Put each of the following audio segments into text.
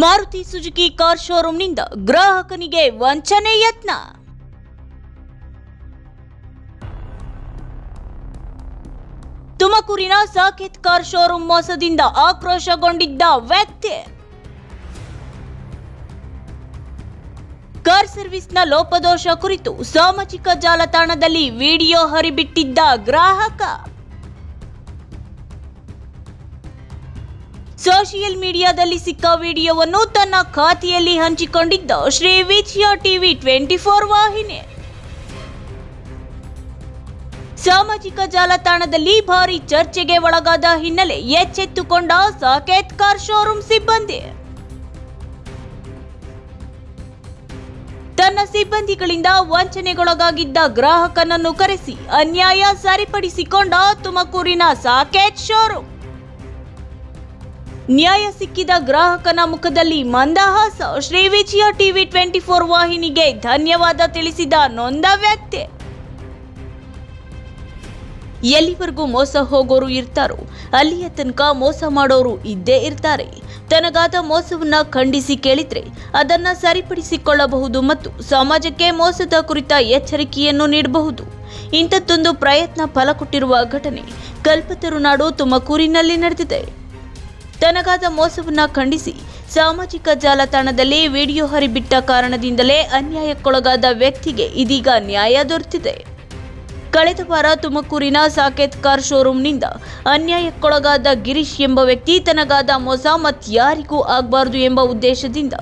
Maruti Suzuki car ಶೋರೂಂನಿಂದ ಗ್ರಾಹಕನಿಗೆ ವಂಚನೆ ಯತ್ನ. ತುಮಕೂರಿನ ಸಾಕೇತ್ ಕಾರ್ ಶೋರೂಂ ಮೋಸದಿಂದ ಆಕ್ರೋಶಗೊಂಡಿದ್ದ ವ್ಯಕ್ತಿ. ಕಾರ್ ಸರ್ವಿಸ್ನ ಲೋಪದೋಷ ಕುರಿತು ಸಾಮಾಜಿಕ ಜಾಲತಾಣದಲ್ಲಿ ವಿಡಿಯೋ ಹರಿಬಿಟ್ಟಿದ್ದ ಗ್ರಾಹಕ. ಸೋಷಿಯಲ್ ಮೀಡಿಯಾದಲ್ಲಿ ಸಿಕ್ಕ ವಿಡಿಯೋವನ್ನು ತನ್ನ ಖಾತೆಯಲ್ಲಿ ಹಂಚಿಕೊಂಡಿದ್ದ Shri Vijaya TV twenty four ವಾಹಿನಿ. ಸಾಮಾಜಿಕ ಜಾಲತಾಣದಲ್ಲಿ ಭಾರಿ ಚರ್ಚೆಗೆ ಒಳಗಾದ ಹಿನ್ನೆಲೆ ಎಚ್ಚೆತ್ತುಕೊಂಡ ಸಾಕೇತ್ ಕಾರ್ ಶೋರೂಮ್ ಸಿಬ್ಬಂದಿ. ತನ್ನ ಸಿಬ್ಬಂದಿಗಳಿಂದ ವಂಚನೆಗೊಳಗಾಗಿದ್ದ ಗ್ರಾಹಕನನ್ನು ಕರೆಸಿ ಅನ್ಯಾಯ ಸರಿಪಡಿಸಿಕೊಂಡ ತುಮಕೂರಿನ ಸಾಕೇತ್ ಶೋರೂಂ. ನ್ಯಾಯ ಸಿಕ್ಕಿದ ಗ್ರಾಹಕನ ಮುಖದಲ್ಲಿ ಮಂದಹಾಸ. Shri Vijaya TV twenty four ವಾಹಿನಿಗೆ ಧನ್ಯವಾದ ತಿಳಿಸಿದ ನೊಂದ ವ್ಯಕ್ತಿ. ಎಲ್ಲಿವರೆಗೂ ಮೋಸ ಹೋಗೋರು ಇರ್ತಾರೋ, ಅಲ್ಲಿಯ ತನಕ ಮೋಸ ಮಾಡೋರು ಇದ್ದೇ ಇರ್ತಾರೆ. ತನಗಾದ ಮೋಸವನ್ನ ಖಂಡಿಸಿ ಕೇಳಿದ್ರೆ ಅದನ್ನ ಸರಿಪಡಿಸಿಕೊಳ್ಳಬಹುದು ಮತ್ತು ಸಮಾಜಕ್ಕೆ ಮೋಸದ ಕುರಿತ ಎಚ್ಚರಿಕೆಯನ್ನು ನೀಡಬಹುದು. ಇಂಥದ್ದೊಂದು ಪ್ರಯತ್ನ ಫಲ ಕೊಟ್ಟಿರುವ ಘಟನೆ ಕಲ್ಪತರುನಾಡು ತುಮಕೂರಿನಲ್ಲಿ ನಡೆದಿದೆ. ತನಗಾದ ಮೋಸವನ್ನ ಖಂಡಿಸಿ ಸಾಮಾಜಿಕ ಜಾಲತಾಣದಲ್ಲಿ ವಿಡಿಯೋ ಹರಿಬಿಟ್ಟ ಕಾರಣದಿಂದಲೇ ಅನ್ಯಾಯಕ್ಕೊಳಗಾದ ವ್ಯಕ್ತಿಗೆ ಇದೀಗ ನ್ಯಾಯ ದೊರೆತಿದೆ. ಕಳೆದ ವಾರ ತುಮಕೂರಿನ ಸಾಕೇತ್ ಕಾರ್ ಶೋರೂಂನಿಂದ ಅನ್ಯಾಯಕ್ಕೊಳಗಾದ ಗಿರೀಶ್ ಎಂಬ ವ್ಯಕ್ತಿ ತನಗಾದ ಮೋಸ ಮತ್ಯಾರಿಗೂ ಆಗಬಾರದು ಎಂಬ ಉದ್ದೇಶದಿಂದ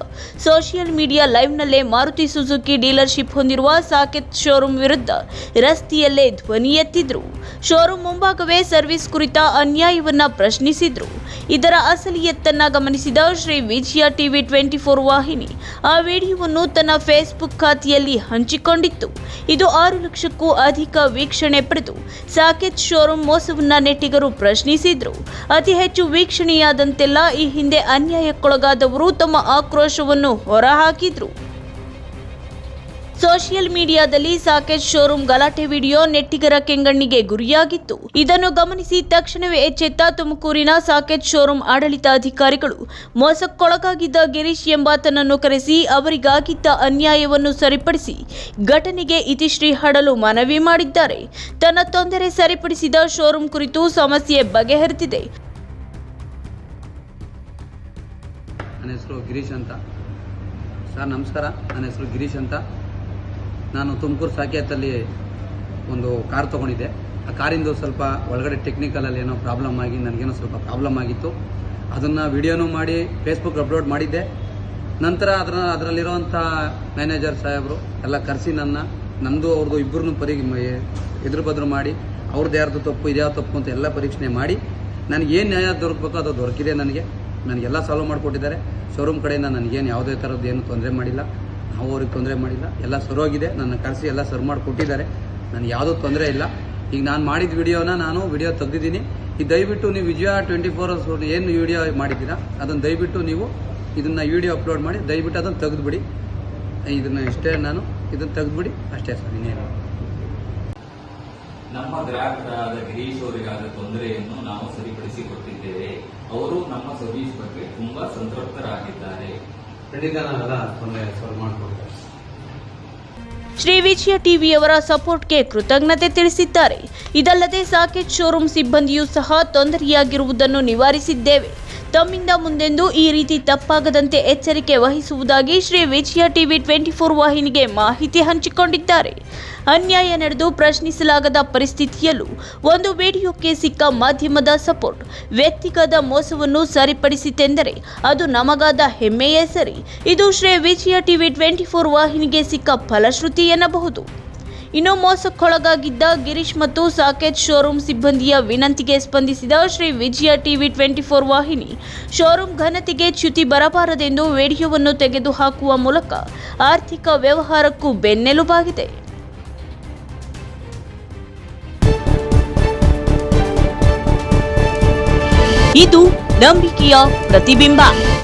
ಸೋಷಿಯಲ್ ಮೀಡಿಯಾ ಲೈವ್ನಲ್ಲೇ ಮಾರುತಿ ಸುಜುಕಿ ಡೀಲರ್ಶಿಪ್ ಹೊಂದಿರುವ ಸಾಕೇತ್ ಶೋರೂಂ ವಿರುದ್ಧ ರಸ್ತೆಯಲ್ಲೇ ಧ್ವನಿ ಎತ್ತಿದ್ರು. ಶೋರೂಂ ಮುಂಭಾಗವೇ ಸರ್ವಿಸ್ ಕುರಿತ ಅನ್ಯಾಯವನ್ನ ಪ್ರಶ್ನಿಸಿದ್ರು. ಇದರ ಅಸಲಿಯತ್ತನ್ನ ಗಮನಿಸಿದ Shri Vijaya TV twenty four ವಾಹಿನಿ ಆ ವಿಡಿಯೋವನ್ನು ತನ್ನ ಫೇಸ್ಬುಕ್ ಖಾತೆಯಲ್ಲಿ ಹಂಚಿಕೊಂಡಿತ್ತು. ಇದು ಆರು ಲಕ್ಷಕ್ಕೂ ಅಧಿಕ ವೀಕ್ಷಣೆ ಪಡೆದು ಸಾಕೆತ್ ಶೋರೂಮ್ ಮೋಸವನ್ನ ನೆಟ್ಟಿಗರು ಪ್ರಶ್ನಿಸಿದ್ರು. ಅತಿ ಹೆಚ್ಚು ವೀಕ್ಷಣೆಯಾದಂತೆಲ್ಲ ಈ ಹಿಂದೆ ಅನ್ಯಾಯಕ್ಕೊಳಗಾದವರು ತಮ್ಮ ಆಕ್ರೋಶವನ್ನು ಹೊರಹಾಕಿದ್ರು. ಸೋಷಿಯಲ್ ಮೀಡಿಯಾದಲ್ಲಿ ಸಾಕೆಟ್ ಶೋರೂಂ ಗಲಾಟೆ ವಿಡಿಯೋ ನೆಟ್ಟಿಗರ ಕೆಂಗಣ್ಣಿಗೆ ಗುರಿಯಾಗಿತ್ತು. ಇದನ್ನು ಗಮನಿಸಿ ತಕ್ಷಣವೇ ಎಚ್ಚೆತ್ತ ತುಮಕೂರಿನ ಸಾಕೆಟ್ ಶೋರೂಂ ಆಡಳಿತಾಧಿಕಾರಿಗಳು, ಮೋಸಕ್ಕೊಳಗಾಗಿದ್ದ ಗಿರೀಶ್ ಎಂಬಾತನನ್ನು ಕರೆಸಿ ಅವರಿಗಾಗಿದ್ದ ಅನ್ಯಾಯವನ್ನು ಸರಿಪಡಿಸಿ ಘಟನೆಗೆ ಇತಿಶ್ರೀ ಹಡಲು ಮನವಿ ಮಾಡಿದ್ದಾರೆ. ತನ್ನ ತೊಂದರೆ ಸರಿಪಡಿಸಿದ ಶೋರೂಂ ಕುರಿತು ಸಮಸ್ಯೆ ಬಗೆಹರಿದಿದೆ ನನ್ನ ಹೆಸರು ಗಿರೀಶ್ ಅಂತ. ಸರ್, ನಮಸ್ಕಾರ. ನನ್ನ ಹೆಸರು ಗಿರೀಶ್ ಅಂತ. ನಾನು ತುಮಕೂರು ಸಾಕೇತಲ್ಲಿ ಒಂದು ಕಾರ್ ತೊಗೊಂಡಿದ್ದೆ. ಆ ಕಾರಿಂದು ಸ್ವಲ್ಪ ಒಳಗಡೆ ಟೆಕ್ನಿಕಲಲ್ಲಿ ಏನೋ ಪ್ರಾಬ್ಲಮ್ ಆಗಿ, ನನಗೇನೋ ಸ್ವಲ್ಪ ಪ್ರಾಬ್ಲಮ್ ಆಗಿತ್ತು. ಅದನ್ನು ವಿಡಿಯೋನೂ ಮಾಡಿ ಫೇಸ್ಬುಕ್ ಅಪ್ಲೋಡ್ ಮಾಡಿದ್ದೆ. ನಂತರ ಅದರ, ಅದರಲ್ಲಿರುವಂಥ ಮ್ಯಾನೇಜರ್ ಸಾಹೇಬರು ಎಲ್ಲ ಕರೆಸಿ ನನ್ನ, ನಂದು ಅವ್ರದ್ದು ಇಬ್ಬರನ್ನು ಪರಿ, ಎದುರು ಬದ್ರು ಮಾಡಿ ಅವ್ರದ್ದು ಯಾರ್ದು ತಪ್ಪು ಇದ್ಯಾವ ತಪ್ಪು ಅಂತ ಎಲ್ಲ ಪರೀಕ್ಷೆ ಮಾಡಿ, ನನಗೆ ಏನು ನ್ಯಾಯ ದೊರಕಬೇಕು ಅದು ದೊರಕಿದೆ ನನಗೆ. ನನಗೆಲ್ಲ ಸಾಲ್ವ್ ಮಾಡಿಕೊಟ್ಟಿದ್ದಾರೆ. ಶೋರೂಮ್ ಕಡೆಯಿಂದ ನನಗೇನು ಯಾವುದೇ ಥರದ್ದು ಏನು ತೊಂದರೆ ಮಾಡಿಲ್ಲ. ನಾವು ಅವ್ರಿಗೆ ತೊಂದರೆ ಮಾಡಿಲ್ಲ. ಎಲ್ಲ ಸರೋಗಿದೆ. ನನ್ನ ಕರೆಸಿ ಎಲ್ಲ ಸರ್ ಮಾಡಿಕೊಟ್ಟಿದ್ದಾರೆ ನನಗೆ ಯಾವುದೂ ತೊಂದರೆ ಇಲ್ಲ. ಈಗ ನಾನು ಮಾಡಿದ ವಿಡಿಯೋನ ನಾನು ವಿಡಿಯೋ ತೆಗೆದಿದ್ದೀನಿ. ಈ ದಯವಿಟ್ಟು ನೀವು ವಿಜಯ ಟ್ವೆಂಟಿ ಫೋರ್ ಅವರ್ಸ್ ಏನು ವಿಡಿಯೋ ಮಾಡಿದ್ದೀರಾ, ಅದನ್ನು ದಯವಿಟ್ಟು ನೀವು ಇದನ್ನು ವಿಡಿಯೋ ಅಪ್ಲೋಡ್ ಮಾಡಿ, ದಯವಿಟ್ಟು ಅದನ್ನು ತೆಗೆದುಬಿಡಿ. ಇದನ್ನು ಇಷ್ಟೇ ನಾನು, ಇದನ್ನು ತೆಗೆದುಬಿಡಿ. ಅಷ್ಟೇ ಸರ್, ಇನ್ನೇನು ನಮ್ಮ ಗ್ರಾಹಕರಾದ ಗಿರೀಶ್ ಅವರಿಗಾದ ತೊಂದರೆಯನ್ನು ನಾವು ಸರಿಪಡಿಸಿಕೊಟ್ಟಿದ್ದೇವೆ. ಅವರು ನಮ್ಮ ಸರ್ವಿಸ್ ಬಗ್ಗೆ ತುಂಬಾ ಸಂತೃಪ್ತರಾಗಿದ್ದಾರೆ. ಶ್ರೀ ವಿಜಯ ಟಿವಿಯವರ ಸಪೋರ್ಟ್ಗೆ ಕೃತಜ್ಞತೆ ತಿಳಿಸಿದ್ದಾರೆ. ಇದಲ್ಲದೆ ಸಾಕೆಟ್ ಶೋರೂಮ್ ಸಿಬ್ಬಂದಿಯೂ ಸಹ ತೊಂದರೆಯಾಗಿರುವುದನ್ನು ನಿವಾರಿಸಿದ್ದೇವೆ. ತಮ್ಮಿಂದ ಮುಂದೆಂದು ಈ ರೀತಿ ತಪ್ಪಾಗದಂತೆ ಎಚ್ಚರಿಕೆ ವಹಿಸುವುದಾಗಿ Shri Vijaya TV twenty four ವಾಹಿನಿಗೆ ಮಾಹಿತಿ ಹಂಚಿಕೊಂಡಿದ್ದಾರೆ. ಅನ್ಯಾಯ ನಡೆದು ಪ್ರಶ್ನಿಸಲಾಗದ ಪರಿಸ್ಥಿತಿಯಲ್ಲೂ ಒಂದು ವಿಡಿಯೋಕ್ಕೆ ಸಿಕ್ಕ ಮಾಧ್ಯಮದ ಸಪೋರ್ಟ್, ವ್ಯಕ್ತಿಗತ ಮೋಸವನ್ನು ಸರಿಪಡಿಸಿತೆಂದರೆ ಅದು ನಮಗಾದ ಹೆಮ್ಮೆಯೇ ಸರಿ. ಇದು Shri Vijaya TV twenty four ವಾಹಿನಿಗೆ ಸಿಕ್ಕ ಫಲಶ್ರುತಿ ಎನ್ನಬಹುದು. ಇನ್ನು ಮೋಸಕ್ಕೊಳಗಾಗಿದ್ದ ಗಿರೀಶ್ ಮತ್ತು ಸಾಕೇತ್ ಶೋರೂಂ ಸಿಬ್ಬಂದಿಯ ವಿನಂತಿಗೆ ಸ್ಪಂದಿಸಿದ Shri Vijaya TV twenty four ವಾಹಿನಿ. ಶೋರೂಂ ಘನತೆಗೆ ಚ್ಯುತಿ ಬರಬಾರದೆಂದು ವಿಡಿಯೋವನ್ನು ತೆಗೆದುಹಾಕುವ ಮೂಲಕ ಆರ್ಥಿಕ ವ್ಯವಹಾರಕ್ಕೂ ಬೆನ್ನೆಲುಬಾಗಿದೆ. ಇದು ನಂಬಿಕೆಯ ಪ್ರತಿಬಿಂಬ.